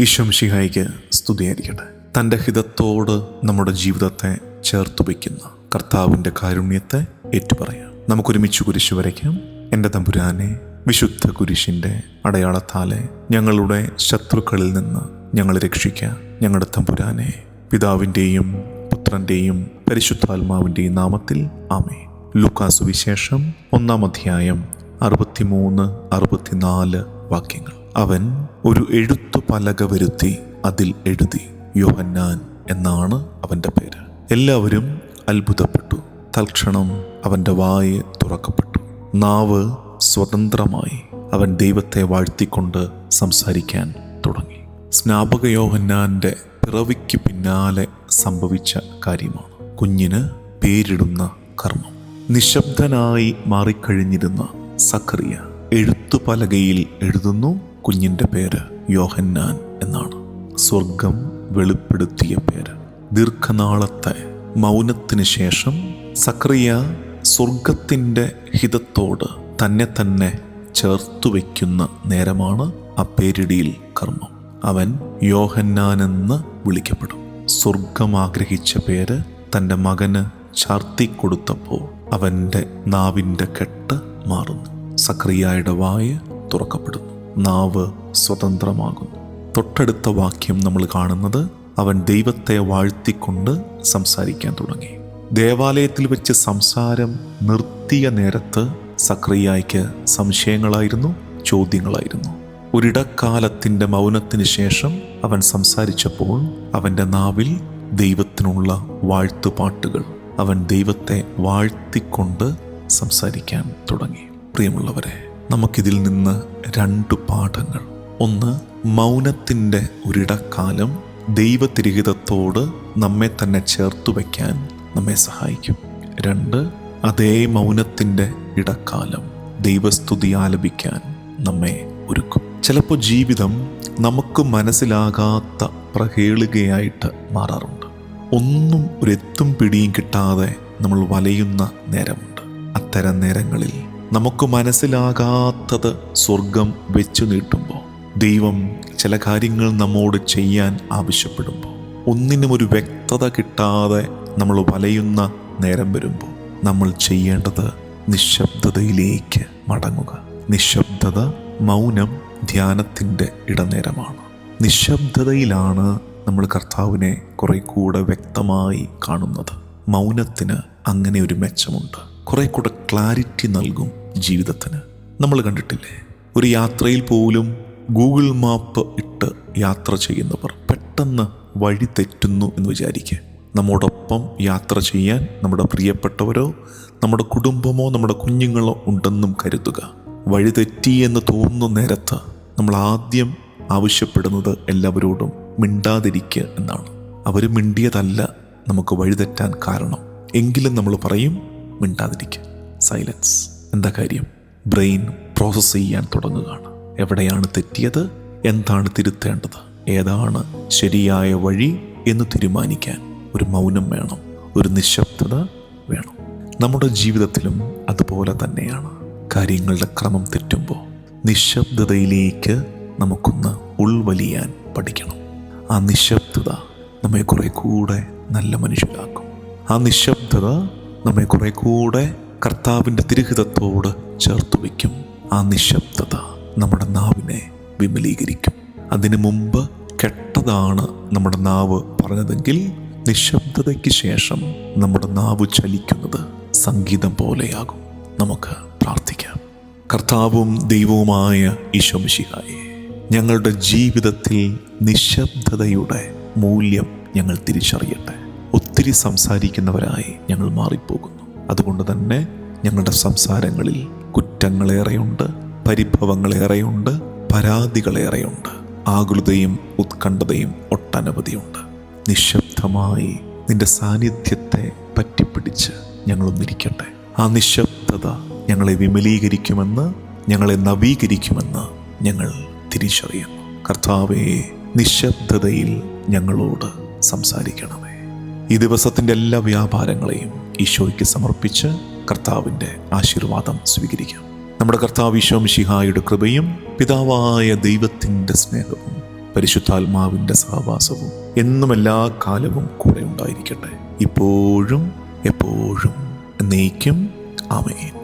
ഈശംഷിഹായിക്ക് സ്തുതിയായിരിക്കട്ടെ. തന്റെ ഹിതത്തോട് നമ്മുടെ ജീവിതത്തെ ചേർത്ത് വയ്ക്കുന്ന കർത്താവിന്റെ കാരുണ്യത്തെ ഏറ്റുപറയാം. നമുക്കൊരുമിച്ച് കുരിശ് വരയ്ക്കാം. എന്റെ തമ്പുരാനെ വിശുദ്ധ കുരിശിന്റെ അടയാളത്താലെ ഞങ്ങളുടെ ശത്രുക്കളിൽ നിന്ന് ഞങ്ങളെ രക്ഷിക്കുക ഞങ്ങളുടെ തമ്പുരാനെ പിതാവിന്റെയും പുത്രന്റെയും പരിശുദ്ധാത്മാവിന്റെയും നാമത്തിൽ ആമേ ലുക്കാസു വിശേഷം ഒന്നാം അധ്യായം അറുപത്തിമൂന്ന് അറുപത്തിനാല് വാക്യങ്ങൾ. അവൻ ഒരു എഴുത്തു പലക വരുത്തി അതിൽ എഴുതി. യോഹന്നാൻ എന്നാണ് അവന്റെ പേര്. എല്ലാവരും അത്ഭുതപ്പെട്ടു. തൽക്ഷണം അവന്റെ വായ് തുറക്കപ്പെട്ടു. നാവ് സ്വതന്ത്രമായി അവൻ ദൈവത്തെ വാഴ്ത്തിക്കൊണ്ട് സംസാരിക്കാൻ തുടങ്ങി. സ്നാപക യോഹന്നാന്റെ പിറവിക്ക് പിന്നാലെ സംഭവിച്ച കാര്യമാണ്. കുഞ്ഞിന് പേരിടുന്ന കർമ്മം. നിശബ്ദനായി മാറിക്കഴിഞ്ഞിരുന്ന സക്കറിയ എഴുത്തുപലകയിൽ എഴുതുന്നു കുഞ്ഞിന്റെ പേര്. യോഹന്നാൻ എന്നാണ്. സ്വർഗം വെളിപ്പെടുത്തിയ പേര്. ദീർഘനാളത്തെ മൗനത്തിന് ശേഷം സക്രിയ സ്വർഗത്തിന്റെ ഹിതത്തോട് തന്നെ തന്നെ ചേർത്തു വയ്ക്കുന്ന നേരമാണ് ആ പേരിടിയിൽ കർമ്മം. അവൻ യോഹന്നാനെന്ന് വിളിക്കപ്പെടും. സ്വർഗം ആഗ്രഹിച്ച പേര് തന്റെ മകന് ചാർത്തിക്കൊടുത്തപ്പോൾ അവന്റെ നാവിന്റെ കെട്ട് മാറുന്നു. സക്രിയയുടെ വായ തുറക്കപ്പെടുന്നു. നാവ് സ്വതന്ത്രമാകുന്നു. തൊട്ടടുത്ത വാക്യം നമ്മൾ കാണുന്നത് അവൻ ദൈവത്തെ വാഴ്ത്തിക്കൊണ്ട് സംസാരിക്കാൻ തുടങ്ങി. ദേവാലയത്തിൽ വെച്ച് സംസാരം നിർത്തിയ നേരത്ത് സക്രിയായ്ക്ക് സംശയങ്ങളായിരുന്നു ചോദ്യങ്ങളായിരുന്നു. ഒരിടക്കാലത്തിന്റെ മൗനത്തിന് ശേഷം അവൻ സംസാരിച്ചപ്പോൾ അവന്റെ നാവിൽ ദൈവത്തിനുള്ള വാഴ്ത്തുപാട്ടുകൾ അവൻ ദൈവത്തെ വാഴ്ത്തിക്കൊണ്ട് സംസാരിക്കാൻ തുടങ്ങി. പ്രിയമുള്ളവരെ നമുക്കിതിൽ നിന്ന് രണ്ട് പാഠങ്ങൾ. ഒന്ന് മൗനത്തിന്റെ ഒരിടക്കാലം ദൈവതിരിഹിതത്തോട് നമ്മെ തന്നെ ചേർത്ത് വയ്ക്കാൻ നമ്മെ സഹായിക്കും. രണ്ട് അതേ മൗനത്തിന്റെ ഇടക്കാലം ദൈവസ്തുതി ആലപിക്കാൻ നമ്മെ ഒരുക്കും. ചിലപ്പോൾ ജീവിതം നമുക്ക് മനസ്സിലാകാത്ത പ്രഹേളികയായിട്ട് മാറാറുണ്ട്. ഒന്നും ഒരെത്തും പിടിയും കിട്ടാതെ നമ്മൾ വലയുന്ന നേരമുണ്ട്. അത്തരം നേരങ്ങളിൽ നമുക്ക് മനസ്സിലാകാത്തത് സ്വർഗം വെച്ചു നീട്ടുമ്പോൾ ദൈവം ചില കാര്യങ്ങൾ നമ്മോട് ചെയ്യാൻ ആവശ്യപ്പെടുമ്പോൾ ഒന്നിനും ഒരു വ്യക്തത കിട്ടാതെ നമ്മൾ വലയുന്ന നേരം വരുമ്പോൾ നമ്മൾ ചെയ്യേണ്ടത് നിശബ്ദതയിലേക്ക് മടങ്ങുക. നിശബ്ദത മൗനം ധ്യാനത്തിന്റെ ഇടനേരമാണ്. നിശബ്ദതയിലാണ് നമ്മൾ കർത്താവിനെ കുറെ കൂടെ വ്യക്തമായി കാണുന്നത്. മൗനത്തിന് അങ്ങനെ ഒരു മെച്ചമുണ്ട്. കുറെ കൂടെ ക്ലാരിറ്റി നൽകും. ജീവിതത്തിന്. നമ്മൾ കണ്ടിട്ടില്ലേ? ഒരു യാത്രയിൽ പോലും ഗൂഗിൾ മാപ്പ് ഇട്ട് യാത്ര ചെയ്യുന്നവർ പെട്ടെന്ന് വഴി തെറ്റുന്നു എന്ന് വിചാരിക്കുക. നമ്മോടൊപ്പം യാത്ര ചെയ്യാൻ നമ്മുടെ പ്രിയപ്പെട്ടവരോ നമ്മുടെ കുടുംബമോ നമ്മുടെ കുഞ്ഞുങ്ങളോ ഉണ്ടെന്നും കരുതുക. വഴി തെറ്റി എന്ന് തോന്നുന്ന നേരത്ത് നമ്മൾ ആദ്യം ആവശ്യപ്പെടുന്നത് എല്ലാവരോടും മിണ്ടാതിരിക്കുക എന്നാണ്. അവർ മിണ്ടിയതല്ല നമുക്ക് വഴിതെറ്റാൻ കാരണം. എങ്കിലും നമ്മൾ പറയും മിണ്ടാതിരിക്കുക. സൈലൻസ് എന്താ കാര്യം? ബ്രെയിൻ പ്രോസസ്സ് ചെയ്യാൻ തുടങ്ങുകയാണ്. എവിടെയാണ് തെറ്റിയത്? എന്താണ് തിരുത്തേണ്ടത്? ഏതാണ് ശരിയായ വഴി എന്ന് തീരുമാനിക്കാൻ ഒരു മൗനം വേണം ഒരു നിശബ്ദത വേണം. നമ്മുടെ ജീവിതത്തിലും അതുപോലെ തന്നെയാണ്. കാര്യങ്ങളുടെ ക്രമം തെറ്റുമ്പോൾ നിശബ്ദതയിലേക്ക് നമുക്കൊന്ന് ഉൾവലിയാൻ പഠിക്കണം. ആ നിശബ്ദത നമ്മെ കുറെ കൂടെ നല്ല മനുഷ്യരാക്കും. ആ നിശബ്ദത നമ്മെ കുറെ കൂടെ കർത്താവിന്റെ തിരുഹിതത്തോട് ചേർത്ത് വയ്ക്കും. ആ നിശബ്ദത നമ്മുടെ നാവിനെ വിമലീകരിക്കും. അതിനു മുമ്പ് കെട്ടതാണ് നമ്മുടെ നാവ് പറഞ്ഞതെങ്കിൽ നിശബ്ദതയ്ക്ക് ശേഷം നമ്മുടെ നാവ് ചലിക്കുന്നത് സംഗീതം പോലെയാകും. നമുക്ക് പ്രാർത്ഥിക്കാം. കർത്താവും ദൈവവുമായ ഈശോമിശിഹായെ ഞങ്ങളുടെ ജീവിതത്തിൽ നിശബ്ദതയുടെ മൂല്യം ഞങ്ങൾ തിരിച്ചറിയട്ടെ. ഒത്തിരി സംസാരിക്കുന്നവരായി ഞങ്ങൾ മാറിപ്പോകുന്നു. അതുകൊണ്ട് തന്നെ ഞങ്ങളുടെ സംസാരങ്ങളിൽ കുറ്റങ്ങളേറെയുണ്ട് പരിഭവങ്ങളേറെയുണ്ട് പരാതികളേറെയുണ്ട്. ആകുലതയും ഉത്കണ്ഠതയും ഒട്ടനവധിയുണ്ട്. നിശബ്ദമായി നിന്റെ സാന്നിധ്യത്തെ പറ്റിപ്പിടിച്ച് ഞങ്ങളൊന്നിരിക്കട്ടെ. ആ നിശബ്ദത ഞങ്ങളെ വിമലീകരിക്കുമെന്ന് ഞങ്ങളെ നവീകരിക്കുമെന്ന് ഞങ്ങൾ തിരിച്ചറിയുന്നു. കർത്താവെ നിശബ്ദതയിൽ ഞങ്ങളോട് സംസാരിക്കണമേ. ഈ ദിവസത്തിന്റെ എല്ലാ വ്യാപാരങ്ങളെയും ഈശോയ്ക്ക് സമർപ്പിച്ച് കർത്താവിന്റെ ആശീർവാദം സ്വീകരിക്കാം. നമ്മുടെ കർത്താവ് ഈശോ മിശിഹായുടെ കൃപയും പിതാവായ ദൈവത്തിന്റെ സ്നേഹവും പരിശുദ്ധാത്മാവിന്റെ സഹവാസവും എന്നും എല്ലാ കാലവും കൂടെ ഉണ്ടായിരിക്കട്ടെ. ഇപ്പോഴും എപ്പോഴും എന്നേക്കും ആമേൻ.